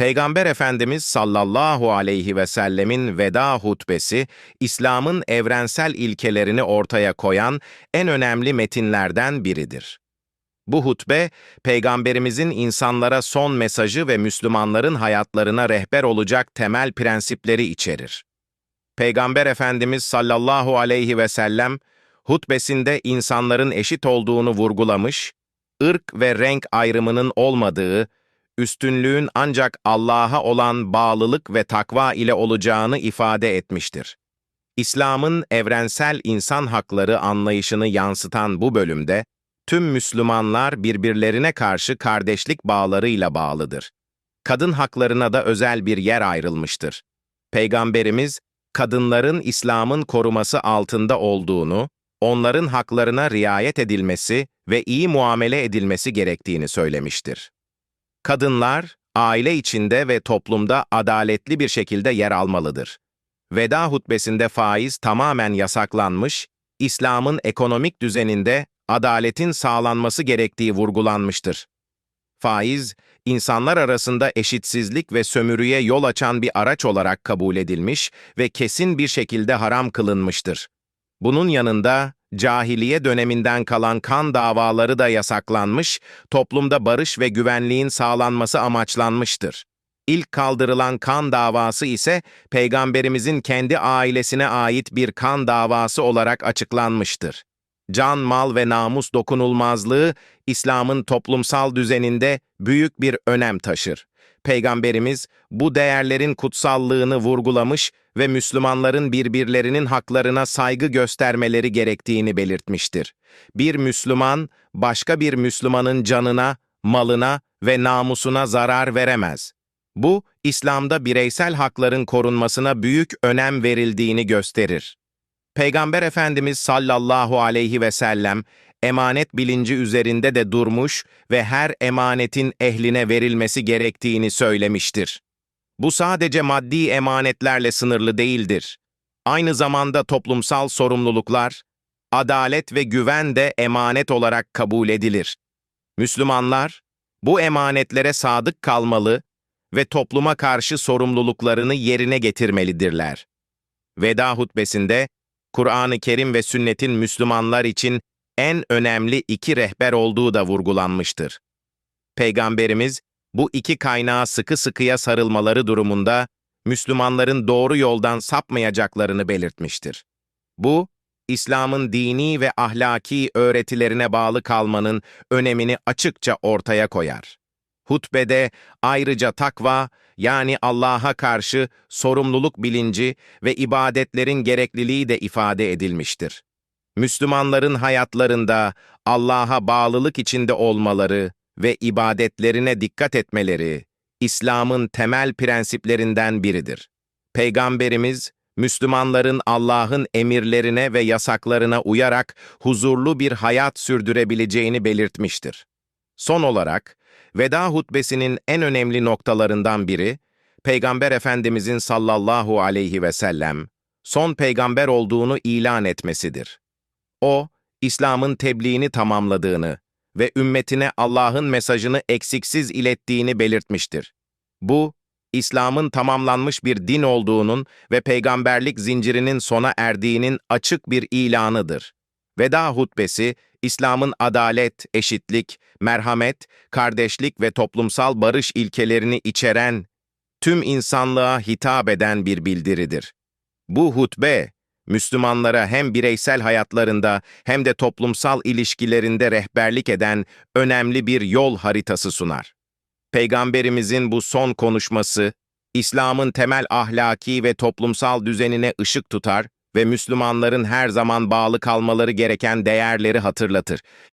Peygamber Efendimiz sallallahu aleyhi ve sellemin veda hutbesi, İslam'ın evrensel ilkelerini ortaya koyan en önemli metinlerden biridir. Bu hutbe, Peygamberimizin insanlara son mesajı ve Müslümanların hayatlarına rehber olacak temel prensipleri içerir. Peygamber Efendimiz sallallahu aleyhi ve sellem, hutbesinde insanların eşit olduğunu vurgulamış, ırk ve renk ayrımının olmadığı, üstünlüğün ancak Allah'a olan bağlılık ve takva ile olacağını ifade etmiştir. İslam'ın evrensel insan hakları anlayışını yansıtan bu bölümde, tüm Müslümanlar birbirlerine karşı kardeşlik bağlarıyla bağlıdır. Kadın haklarına da özel bir yer ayrılmıştır. Peygamberimiz, kadınların İslam'ın koruması altında olduğunu, onların haklarına riayet edilmesi ve iyi muamele edilmesi gerektiğini söylemiştir. Kadınlar, aile içinde ve toplumda adaletli bir şekilde yer almalıdır. Veda hutbesinde faiz tamamen yasaklanmış, İslam'ın ekonomik düzeninde adaletin sağlanması gerektiği vurgulanmıştır. Faiz, insanlar arasında eşitsizlik ve sömürüye yol açan bir araç olarak kabul edilmiş ve kesin bir şekilde haram kılınmıştır. Bunun yanında cahiliye döneminden kalan kan davaları da yasaklanmış, toplumda barış ve güvenliğin sağlanması amaçlanmıştır. İlk kaldırılan kan davası ise Peygamberimizin kendi ailesine ait bir kan davası olarak açıklanmıştır. Can, mal ve namus dokunulmazlığı İslam'ın toplumsal düzeninde büyük bir önem taşır. Peygamberimiz bu değerlerin kutsallığını vurgulamış ve Müslümanların birbirlerinin haklarına saygı göstermeleri gerektiğini belirtmiştir. Bir Müslüman, başka bir Müslümanın canına, malına ve namusuna zarar veremez. Bu, İslam'da bireysel hakların korunmasına büyük önem verildiğini gösterir. Peygamber Efendimiz sallallahu aleyhi ve sellem, emanet bilinci üzerinde de durmuş ve her emanetin ehline verilmesi gerektiğini söylemiştir. Bu sadece maddi emanetlerle sınırlı değildir. Aynı zamanda toplumsal sorumluluklar, adalet ve güven de emanet olarak kabul edilir. Müslümanlar, bu emanetlere sadık kalmalı ve topluma karşı sorumluluklarını yerine getirmelidirler. Veda hutbesinde, Kur'an-ı Kerim ve sünnetin Müslümanlar için en önemli iki rehber olduğu da vurgulanmıştır. Peygamberimiz, bu iki kaynağa sıkı sıkıya sarılmaları durumunda Müslümanların doğru yoldan sapmayacaklarını belirtmiştir. Bu, İslam'ın dini ve ahlaki öğretilerine bağlı kalmanın önemini açıkça ortaya koyar. Hutbede ayrıca takva, yani Allah'a karşı sorumluluk bilinci ve ibadetlerin gerekliliği de ifade edilmiştir. Müslümanların hayatlarında Allah'a bağlılık içinde olmaları ve ibadetlerine dikkat etmeleri, İslam'ın temel prensiplerinden biridir. Peygamberimiz, Müslümanların Allah'ın emirlerine ve yasaklarına uyarak huzurlu bir hayat sürdürebileceğini belirtmiştir. Son olarak, veda hutbesinin en önemli noktalarından biri, Peygamber Efendimizin sallallahu aleyhi ve sellem, son peygamber olduğunu ilan etmesidir. O, İslam'ın tebliğini tamamladığını ve ümmetine Allah'ın mesajını eksiksiz ilettiğini belirtmiştir. Bu, İslam'ın tamamlanmış bir din olduğunun ve peygamberlik zincirinin sona erdiğinin açık bir ilanıdır. Veda hutbesi, İslam'ın adalet, eşitlik, merhamet, kardeşlik ve toplumsal barış ilkelerini içeren, tüm insanlığa hitap eden bir bildiridir. Bu hutbe, Müslümanlara hem bireysel hayatlarında hem de toplumsal ilişkilerinde rehberlik eden önemli bir yol haritası sunar. Peygamberimizin bu son konuşması, İslam'ın temel ahlaki ve toplumsal düzenine ışık tutar ve Müslümanların her zaman bağlı kalmaları gereken değerleri hatırlatır.